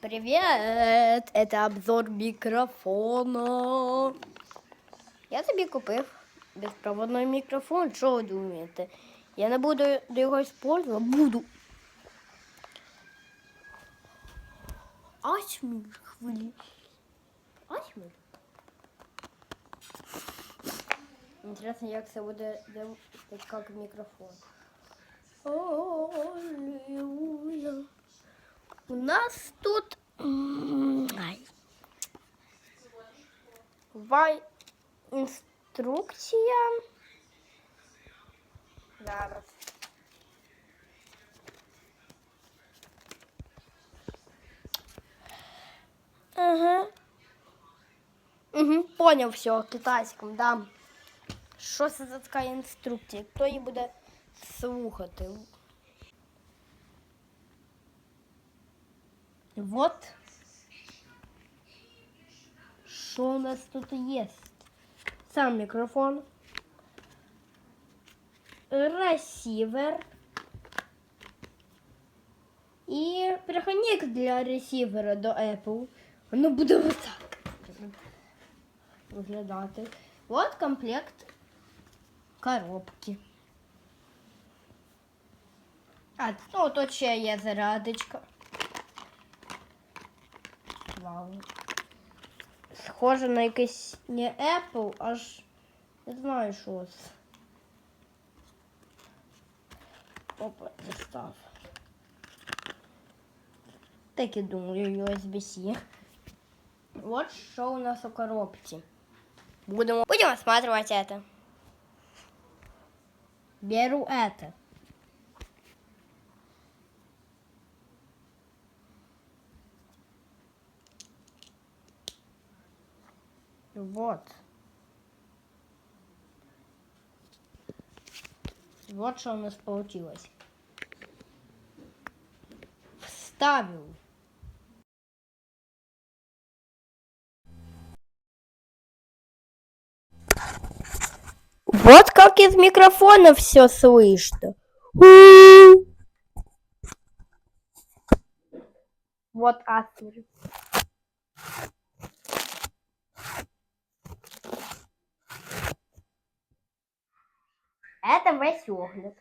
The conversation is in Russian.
Привет! Это обзор мікрофона. Я тобі купив безпроводний мікрофон. Що ви думаєте? Я не буду його використовувати? Буду. Ась мій хвилі. Ась мій. Интересно, як це буде дев- як мікрофон. Аллилуйя. У нас тут ай, вай інструкція. Зараз. Ага. Угу, поняв все, китайським, да. Що це за така інструкція? Хто її буде слухати? Вот. Що у нас тут є? Сам мікрофон. Ресівер. І переходник для ресівера до Apple. Воно буде отак виглядати. От комплект коробки. А, ну тут ще є зарядочка. Вау. Схоже на якийсь не Apple, аж не знаю що це. Опа, достав. Так і думаю, USB-C. Вот что у нас у коробки. Будем, будем осматривать это. Беру это. Вот. Вот что у нас получилось. Вставил. Вот как из микрофона все слышно. Вот Астер. Это весь огляд.